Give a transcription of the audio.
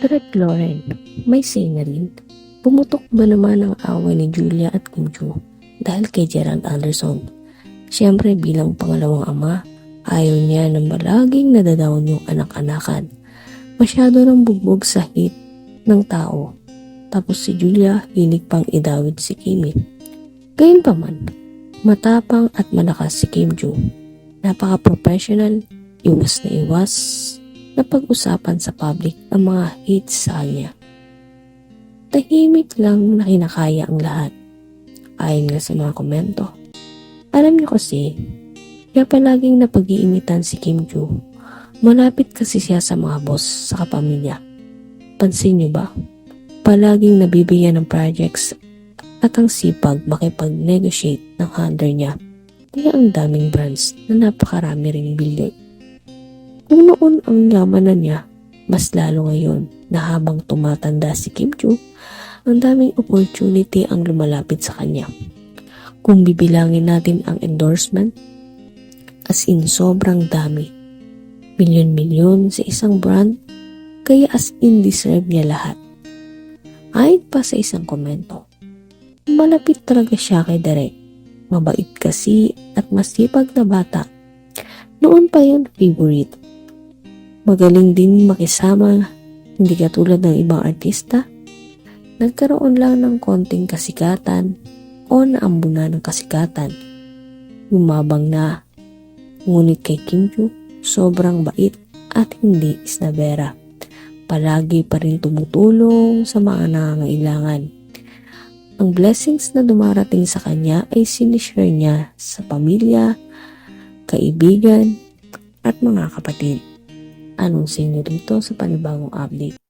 Red Lauren, may say na rin. Pumutok ba naman ang away ni Julia at Kim Chu dahil kay Gerald Anderson? Siyempre bilang pangalawang ama, ayaw niya na malaging nadadaon yung anak-anakan. Masyado nang bugbog sa hit ng tao. Tapos si Julia hilig pang idawid si Kimi. Gayunpaman, matapang at malakas si Kim Chu. Napaka-professional, iwas na iwas, na pag-usapan sa public ang mga hits sa kanya. Tahimik lang na kinakaya ang lahat. Ayon nga sa mga komento. Alam niyo kasi, kaya palaging napag-iimitan si Kim Joo. Malapit kasi siya sa mga boss sa kapamilya. Pansin niyo ba? Palaging nabibigyan ng projects at ang sipag makipag-negotiate ng handler niya. Kaya ang daming brands na napakarami ring billion. Ang yaman na niya, mas lalo ngayon na habang tumatanda si Kim Joo, ang daming opportunity ang lumalapit sa kanya. Kung bibilangin natin ang endorsement, as in sobrang dami. Milyon-milyon sa isang brand, kaya as in deserve niya lahat. Ayon pa sa isang komento, malapit talaga siya kay Derek. Mabait kasi at masipag na bata. Noon pa yun favorite. Magaling din makisama, hindi katulad ng ibang artista. Nagkaroon lang ng konting kasikatan o naambuna ng kasikatan. Lumabang na. Ngunit kay Kim Joo, sobrang bait at hindi isnabera. Palagi pa rin tumutulong sa mga nangangailangan. Ang blessings na dumarating sa kanya ay sinishare niya sa pamilya, kaibigan, at mga kapatid. Anong sinyo dito sa panibagong update?